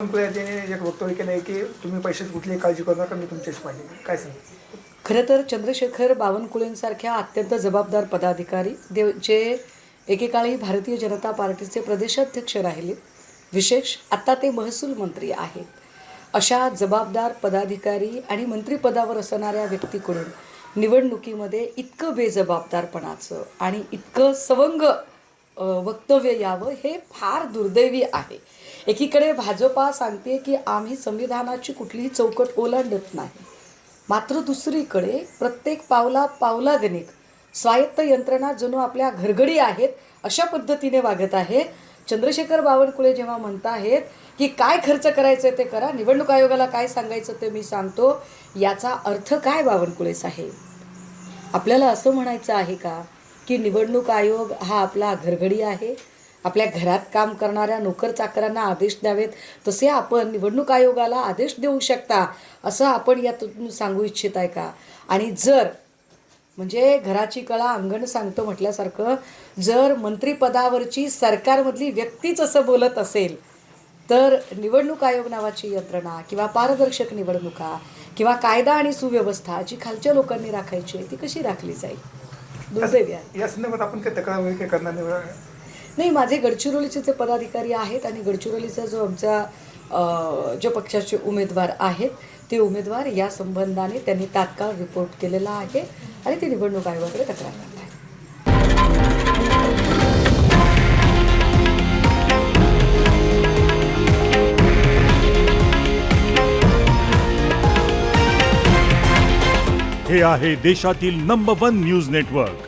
बावनकुळे एक वक्तव्य केलं आहे की तुम्ही पैशाची कुठलीही काळजी करू नका मी तुमच्याशी पाहिजे. काय सांग खरं तर चंद्रशेखर बावनकुळेंसारख्या अत्यंत जबाबदार पदाधिकारी देव जे एकेकाळी भारतीय जनता पार्टीचे प्रदेशाध्यक्ष राहिले. विशेष आता ते महसूल मंत्री आहेत. अशा जबाबदार पदाधिकारी आणि मंत्रिपदावर असणाऱ्या व्यक्तीकडून निवडणुकीमध्ये इतकं बेजबाबदारपणाचं आणि इतकं सवंग वक्तव्य यावं हे फार दुर्दैवी आहे. एकीकडे भाजपा सांगते की आम्ही संविधानाची कुठलीही चौकट ओलांडत नाही. मात्र दुसरीकडे प्रत्येक पावला पावलागणिक स्वायत्त यंत्रणा जणू आपल्या घरगडी आहेत अशा पद्धतीने वागत आहे. चंद्रशेखर बावनकुळे जेव्हा म्हणत आहेत की काय खर्च करायचं ते करा निवडणूक आयोगाला काय सांगायचं ते मी सांगतो याचा अर्थ काय बावनकुळे साहेब? आपल्याला असं म्हणायचं आहे का की निवडणूक आयोग हा आपला घरघडी आहे? आपल्या घरात काम करणाऱ्या नोकर चाकरांना आदेश द्यावेत तसे आपण निवडणूक आयोगाला आदेश देऊ शकता असं आपण यातून सांगू इच्छित आहे का? आणि जर म्हणजे घराची कळा अंगण सांगतो म्हटल्यासारखं जर मंत्रिपदावरची सरकारमधली व्यक्तीच असं बोलत असेल तर निवडणूक आयोग नावाची यंत्रणा किंवा पारदर्शक निवडणुका किंवा कायदा आणि सुव्यवस्था जी खालच्या लोकांनी राखायची आहे ती कशी राखली जाईल? दुर्दैवी या संदर्भात आपण काही तक्रार वगैरे करणार नाही नाही माझे गडचिरोलीचे जे पदाधिकारी आहेत आणि गडचिरोलीचा जो आमचा जो पक्षाचे उमेदवार आहेत ते उमेदवार या संबंधाने त्यांनी तात्काळ रिपोर्ट केलेला आहे आणि ते निवडणूक आयोगाकडे तक्रार करत आहे हे आहे देशातील नंबर वन न्यूज नेटवर्क